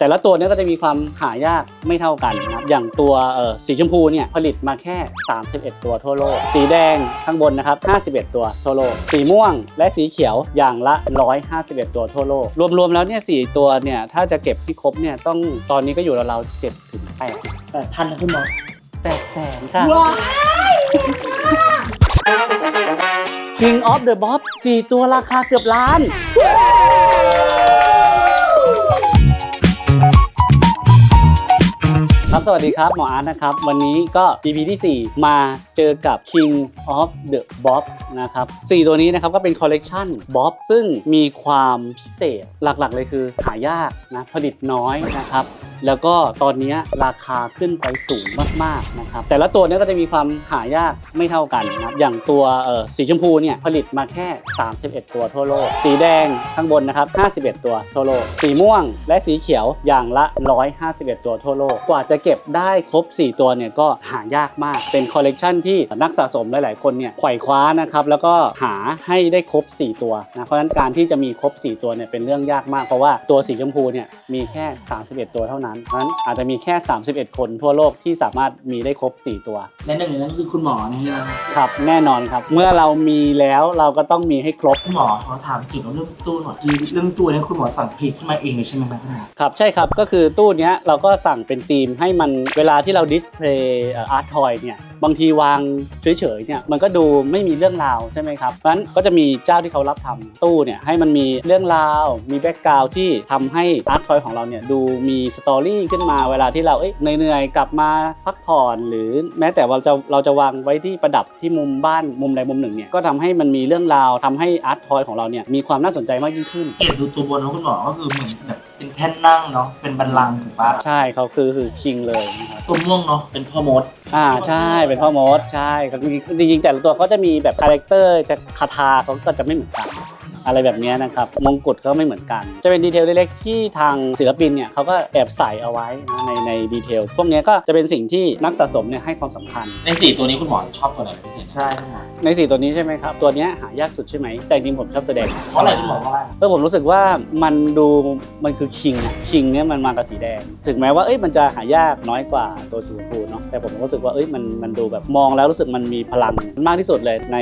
แต่ละตัวเนี่ยก็จะมีความหายากไม่เท่ากันนะครับอย่างตัวเอ่อสีชมพูเนี่ยผลิตมาแค่ 31 ตัวทั่วโลก สีแดงข้างบนนะครับ 51 ตัวทั่วโลก สีม่วงและสีเขียวอย่างละ 151 ตัวทั่วโลก รวมๆแล้วเนี่ยสตัวเนี่ยถ้าจะเก็บที่ครบเนี่ยต้องตอนนี้ก็อยู่ราวๆ7ถึง8แปดพันนะคุณหมอ8แสนค่ะว้า King of the Bob 4 ตัวราคาเกือบล้าน สวัสดีครับ หมออาร์ตนะครับ วันนี้ก็ EP ที่ 4 มาเจอกับ King of the Bob นะครับ4ตัวนี้นะครับก็เป็นคอลเลกชัน Bob ซึ่งมีความพิเศษหลักๆเลยคือหายากนะผลิตน้อยนะครับ แล้วก็ตอนนี้ราคาขึ้นไปสูงมากๆนะครับแต่ละตัวเนี้ก็จะมีความหายากไม่เท่ากันนะครับอย่างตัวสีชมพูเนี่ยผลิตมาแค่ 31 ตัวทั่วโลก สีแดงข้างบนนะครับ51 ตัวทั่วโลก สีม่วงและสีเขียวอย่างละ 151 ตัวทั่วโลก กว่าจะเก็บได้ครบ 4 ตัวเนี่ยก็หายากมากเป็นคอลเลกชันที่นักสะสมหลาย ๆ คนเนี่ยไขว่คว้านะครับแล้วก็หาให้ได้ครบ 4 ตัวนะเพราะฉะนั้นการที่จะมีครบ 4 ตัวเนี่ยเป็นเรื่องยากมากเพราะว่าตัวสีชมพูเนี่ยมีแค่ 31 ตัวเท่านั้นเพราะฉะนั้นอาจจะมีแค่ 31 คนทั่วโลกที่สามารถมีได้ครบ 4 ตัว และหนึ่งในนั้นคือคุณหมอนะฮะครับแน่นอนครับ เมื่อเรามีแล้วเราก็ต้องมีให้ครบ คุณหมอขอถามเกี่ยวกับเรื่องตู้หน่อยคือเรื่องตู้เนี้คุณหมอสั่งผลิตขึ้นมาเองเลยใช่ไหมครับคุณหมอครับใช่ครับก็คือตู้เนี้ยเราก็สั่งเป็นธีมให้มันเวลาที่เราดิสเพลย์อาร์ตทอยเนี่ยบางทีวางเฉยๆเนี่ยมันก็ดูไม่มีเรื่องราวใช่ไหมครับเพราะฉะนั้นก็จะมีเจ้าที่เขารับทำตู้เนี่ยให้มันมีเรื่องราว มีแบ็กกราวด์ที่ทำให้อาร์ตทอยของเราเนี่ยดูมีสตอรี่ขึ้นมาเวลาที่เราเอ้ยเหนื่อยๆกลับมาพักผ่อน หรือแม้แต่เราจะเราจะวางไว้ที่ประดับที่มุมบ้านมุมใดมุมหนึ่งเนี่ยก็ทำให้มันมีเรื่องราวทำให้อาร์ตทอยของเราเนี่ยมีความน่าสนใจมากยิ่งขึ้นเกตดูตัวบนนะคุณหมอก็คือเหมือนแบบเป็นแท่นนั่งเนาะเป็นบันลังก์ถูกปะใช่เขาคือคือคิงเลยนะครับตัวม่วงเนาะเป็นพ่อมดอ่าใช่เป็นพ่อมดใช่ครับจริงๆจริงๆแต่ละตัวเขาจะมีแบบคาแรคเตอร์จะคาถาเขาก็จะไม่เหมือนกัน อะไรแบบเนี้ยนะครับมงกุฎก็ไม่เหมือนกัน จะเป็นดีเทลเล็กๆที่ทางศิลปินเนี่ยเขาก็แอบใส่เอาไว้นะในในดีเทลพวกเนี้ยก็จะเป็นสิ่งที่นักสะสมเนี่ยให้ความสำคัญ ในสี่ตัวนี้คุณหมอชอบตัวไหนเป็นพิเศษใช่คุณหมอในสี่ตัวนี้ใช่ไหมครับ ตัวเนี้ยหายากสุดใช่ไหม แต่จริงๆผมชอบตัวแดงเพราะอะไรคุณหมอเพราะอะไรเออผมรู้สึกว่ามันดูมันคือคิงคิงเนี่ยมันมากับสีแดง ถึงแม้ว่าเอ้ยมันจะหายากน้อยกว่าตัวสีชมพูเนาะแต่ผมรู้สึกว่าเอ้ยมันมันดูแบบมองแล้วรู้สึกมันมีพลังมากที่สุดเลยใน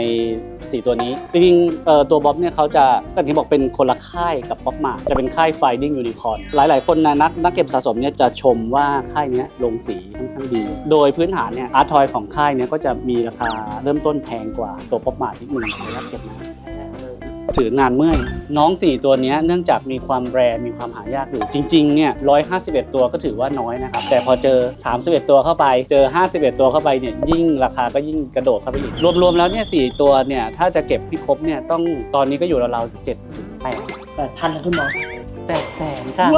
สีตัวนี้จริงๆเอ่อตัวบ๊อบเนี่ยเขาจะก็ที่บอกเป็นคนละค่ายกับป๊อปมาจะเป็นค่าย Finding Unicorn หลาย ๆ คนนะนักนักเก็บสะสมเนี่ยจะชมว่าค่ายนี้ลงสีค่อนข้างดี โดยพื้นฐานเนี่ยอาร์ทอยของค่ายเนี่ยก็จะมีราคาเริ่มต้นแพงกว่าตัวป๊อปมาที่หนึ่งในรับเก็บนะ ถือนานเมื่อย น้อง 4 ตัวเนี้ยเนื่องจากมีความแรร์มีความหายากอยู่ จริงๆเนี่ย151 ตัวก็ถือว่าน้อยนะครับ แต่พอเจอ 31 ตัวเข้าไป เจอ 51 ตัวเข้าไปเนี่ยยิ่งราคาก็ยิ่งกระโดดเข้าไปอีก รวมๆแล้วเนี่ยสตัวเนี่ยถ้าจะเก็บให้ครบเนี่ยต้องตอนนี้ก็อยู่ราวๆ7ถึง8แปดพันนะคุณหมอ8แสนค่ะ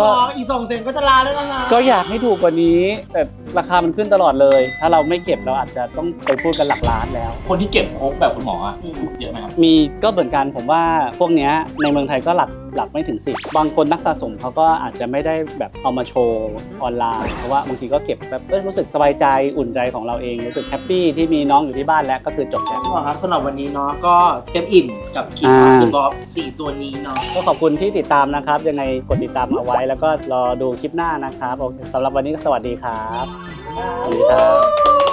ว้ายก็หมออีกสองเซนก็จะลาแล้วนะก็อยากให้ถูกกว่านี้ แต่ราคามันขึ้นตลอดเลย ถ้าเราไม่เก็บเราอาจจะต้องไปพูดกันหลักล้านแล้ว คนที่เก็บครบแบบคุณหมออะเยอะไหมครับ มีก็เหมือนกันผมว่าพวกเนี้ยในเมืองไทยก็หลักหลักไม่ถึงสิบบางคนนักสะสมเขาก็อาจจะไม่ได้แบบเอามาโชว์ออนไลน์เพราะว่าบางทีก็เก็บแบบเอ้ยรู้สึกสบายใจอุ่นใจของเราเองรู้สึกแฮปปี้ที่มีน้องอยู่ที่บ้านแล้วก็คือจบแล้ว คุณหมอครับสำหรับวันนี้เนาะก็เต็มอิ่มกับคิงอ่าคือบ๊อบสี่ตัวนี้เนาะ ก็ขอบคุณที่ติดตามนะครับ ยังไงกดติดตามเอาไว้แล้วก็รอดูคลิปหน้านะครับโอเคสำหรับวันนี้ก็สวัสดีครับสวัสดีครับ